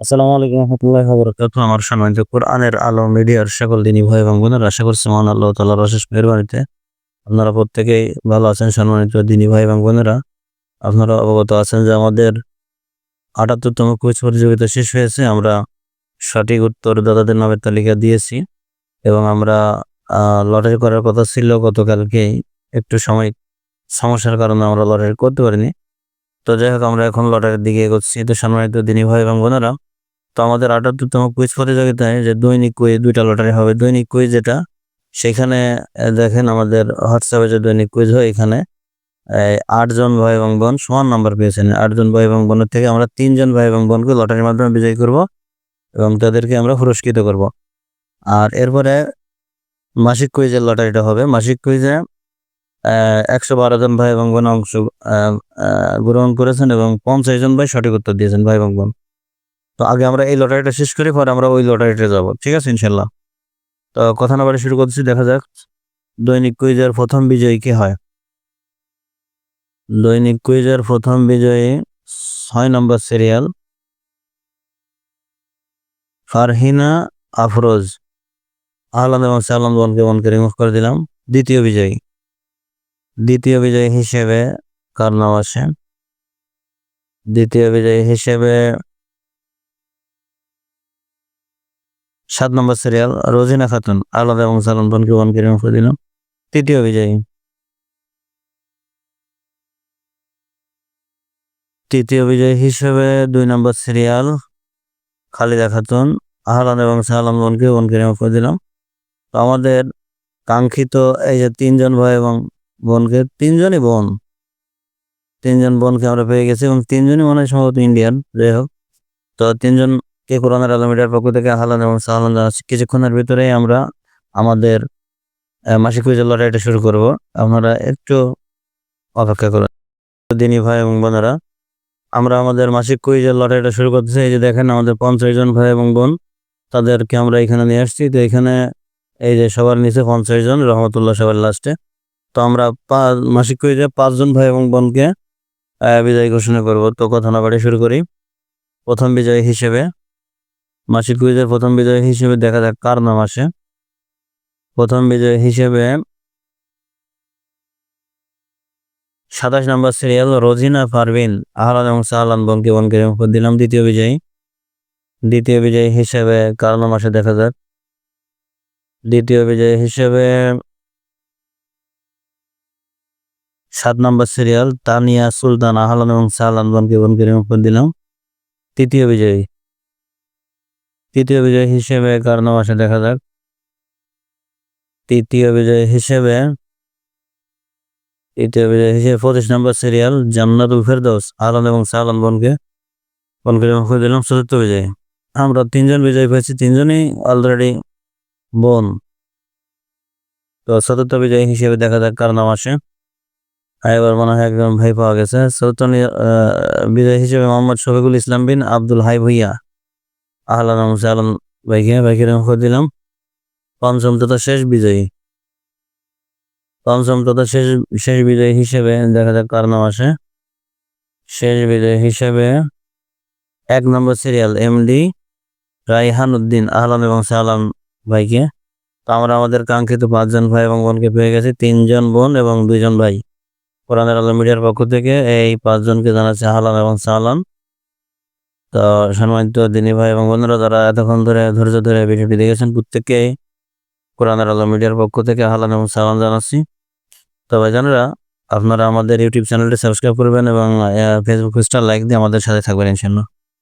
আসসালামু আলাইকুম রহমতুল্লাহ বরকাত। আমার সম্মানিত কোরআনের আলো মিডিয়ার সকল দিনী ভাই এবং বোনেরা, আশা করছি মহান আল্লাহ তাল্লাহর অশেষ মেহরবানিতে আপনারা প্রত্যেকেই ভালো আছেন, সম্মানিত দিনী ভাই এবং বোনেরা। আপনারা অবগত আছেন যে আমাদের আটাত্তরতম কুইজ প্রতিযোগিতা শেষ হয়েছে। আমরা সঠিক উত্তর দাদাদের নামের তালিকা দিয়েছি এবং আমরা লটারি করার কথা ছিল। গতকালকেই একটু সময়, সমস্যার কারণে আমরা লটারি করতে পারিনি। তো যাই হোক, আমরা এখন লটারির দিকে এগোচ্ছি। তো সম্মানিত দিনী ভাই এবং বোনেরা তো আমাদের আটাত্তরতম কুইজ প্রতিযোগিতায় যে দৈনিক কুইজ দুইটা লটারি হবে। দৈনিক কুইজ যেটা, সেখানে দেখেন আমাদের হোয়াটসঅ্যাপে যে দৈনিক কুইজ হয়, এখানে আটজন ভাই এবং বোন সমান নাম্বার পেয়েছেন। আটজন ভাই এবং বোনের থেকে আমরা তিনজন ভাই এবং বোনকে লটারির মাধ্যমে বিজয়ী করব এবং তাদেরকে আমরা পুরস্কৃত করব। আর এরপরে মাসিক কুইজের লটারিটা হবে। মাসিক কুইজে একশো বারো জন ভাই এবং বোন অংশ গ্রহণ করেছেন এবং পঞ্চাশ জন ভাই সঠিক উত্তর দিয়েছেন, ভাই এবং বোন। তো আগে আমরা এই লটারিটা শেষ করি, পরে আমরা ওই লটারিটা যাব। ঠিক আছে, ইনশাল্লাহ। তো কথা না বাড়ি শুরু করছি দেখা যাক দৈনিক কুইজের প্রথম বিজয়ী কি হয়। দৈনিক কুইজের প্রথম বিজয়ী ছয় নম্বর সিরিয়াল ফারহিনা আফরোজ। আহলাদ এবং সালাম বোনকে বোনকে রিমুভ করে দিলাম। দ্বিতীয় বিজয়ী। দ্বিতীয় বিজয়ী হিসেবে কার নাম আসে দ্বিতীয় বিজয়ী হিসেবে সাত নম্বর সিরিয়াল রোজিনা খাতুন, আলাদা এবং সালাম বোনকে বোনকে রিমুভ করে দিলাম। তৃতীয় বিজয়ী। তৃতীয় বিজয়ী হিসেবে দুই নম্বর সিরিয়াল খালিদা খাতুন, আহলাদ এবং সালাম বোনকে বোনকে রিমুভ করে দিলাম। তো আমাদের কাঙ্ক্ষিত এই যে তিনজন ভাই এবং বোনকে, তিনজনই বোন। তিনজন বোনকে আমরা পেয়ে গেছি এবং তিনজনই মনে হয় সম্ভবত ইন্ডিয়ান যাই হোক। তো তিনজনকে কোরআনের আলম মিডিয়ার পক্ষ থেকে হালান এবং সাহালান জানাচ্ছি। কিছুক্ষণের ভিতরেই আমরা আমাদের মাসিক কুইজের লটারিটা শুরু করব। আপনারা একটু অপেক্ষা করুন। দিনী ভাই এবং বোনেরা, আমরা আমাদের মাসিক কুইজের লটারিটা শুরু করতেছি। এই যে দেখেন আমাদের পঞ্চাশ জন ভাই এবং বোন, তাদেরকে আমরা এখানে নিয়ে আসছি। তো এখানে এই যে সবার নিচে পঞ্চাশ জন, রহমতুল্লাহ সবার লাস্টে তো আমরা মাসিক কুইজে পাঁচজন ভাই এবং বোনকে বিজয়ী ঘোষণা করব। তো কথা না বাড়ি শুরু করি। প্রথম বিজয়ী হিসেবে মাসিক কুইজের প্রথম বিজয়ী হিসেবে দেখা যাক কার নাম আসে। প্রথম বিজয়ী হিসেবে সাতাশ নম্বর সিরিয়াল রোজিনা পারভিন আহলান এবং সাহলান বোনকে রিমুভ দিলাম দ্বিতীয় বিজয়ী। দ্বিতীয় বিজয়ী হিসেবে কার নাম আসে দেখা যাক। দ্বিতীয় বিজয়ী হিসেবে সাত নম্বর সিরিয়াল তানিয়া সুলতান আহলান এবং সাহলান বোনকে বোনকে দিলাম। তৃতীয় বিজয়ী তৃতীয় বিজয়ী হিসেবে কার নাম আসে, দেখা যাক। তৃতীয় বিজয়ী হিসেবে, তৃতীয় বিজয়ী হিসেবে পঁচিশ নম্বর সিরিয়াল জান্নাতুল ফেরদৌস আহলান এবং সাহলান বোনকে বোনকে করে দিলাম চতুর্থ বিজয়ী। আমরা তিনজন বিজয়ী পেয়েছি, তিনজনই অলরেডি বোন। তো চতুর্থ বিজয়ী হিসেবে দেখা যাক কার নাম আসে এবার মনে হয় একজন ভাই পাওয়া গেছে। চতুর্থ বিজয়ী হিসেবে মোহাম্মদ শফিকুল ইসলাম বিন আব্দুল হাই ভুইয়া। আহলান এবং সালাম ভাইকে ভাইকে দিলাম। পঞ্চম তথা শেষ বিজয়ী। পঞ্চম তথা শেষ শেষ বিজয়ী হিসেবে দেখা যাক কার নাম আসে। শেষ বিজয়ী হিসেবে এক নম্বর সিরিয়াল এমডি রাইহান উদ্দিন আহলান এবং সালাম ভাইকে। তো আমরা আমাদের কাঙ্ক্ষিত পাঁচজন ভাই এবং বোনকে পেয়ে গেছি। তিনজন বোন এবং দুইজন ভাই। কোরআনের আলো মিডিয়ার পক্ষ থেকে এই পাঁচজনকে জানাচ্ছি আহলান এবং সালাম তো সম্মানিত দিনী ভাই এবং বন্ধুরা, যারা এতক্ষণ ধরে, ধৈর্য ধরে ভিডিওটি দেখেছেন, প্রত্যেককে কোরআনের আলো মিডিয়ার পক্ষ থেকে হালান এবং সালাম জানাচ্ছি। তো ভাইজানেরা আপনারা আমাদের ইউটিউব চ্যানেলটি সাবস্ক্রাইব করবেন এবং ফেসবুক পেজটা লাইক দিয়ে আমাদের সাথে থাকবেন ইনশাল্লাহ